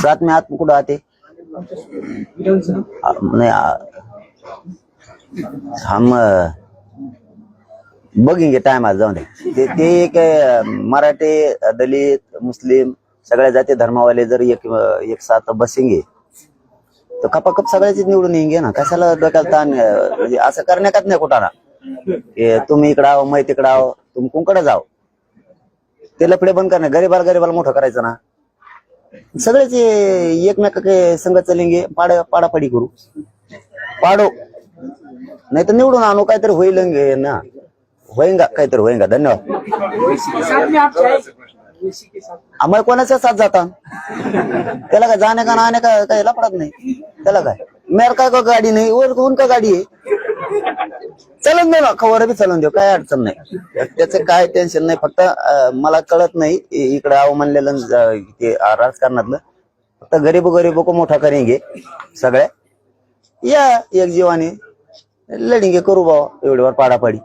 साथ में आप कुठं आते? नाही आ, हम अ, बघेंगे टाइम आज जाऊन दे. ते ते एक अ, मराठी दलित मुस्लिम सगळ्या जाती धर्मावाले जर एक अ, एक साथ बसेंगे तर कपाकप सगळ्याचीच निवडून येईन ना. कशाला डोक्याला ताण अ, म्हणजे असं करण्याकात नाही कुठाना की तुम्ही इकडं आहो मै तिकडं आहो तुम्ही कुंकडे जाओ. ते लफडे बंद करणे गरीबाला गरीबाला मोठं करायचं ना. सगळेच हे एकमेक संघ चलेंगे पाड पाडापाडी करू. पाडो. नाही तर निवडून आणू काहीतरी होईल ना. होईंगा काहीतरी होईंगा. धन्यवाद. आम्हाला कोणाच्या साथ जाता? त्याला काय जाणे का आणे का काही लपडत नाही. त्याला काय? मेर काय का गाडी नाही? वर कोण का गाडी आहे? चलन दे ना खबर बी चलन देऊ काय अडचण नाही. त्याचं काय टेन्शन नाही फक्त अं, मला कळत नाही इ- इकडे अवमानलेलं ज- ते राजकारणातलं. फक्त गरीब गरीब को मोठा करेंगे सगळ्या. या एक जीवाने लढिंगे करू बाबा एवढीवर पाडापाडी.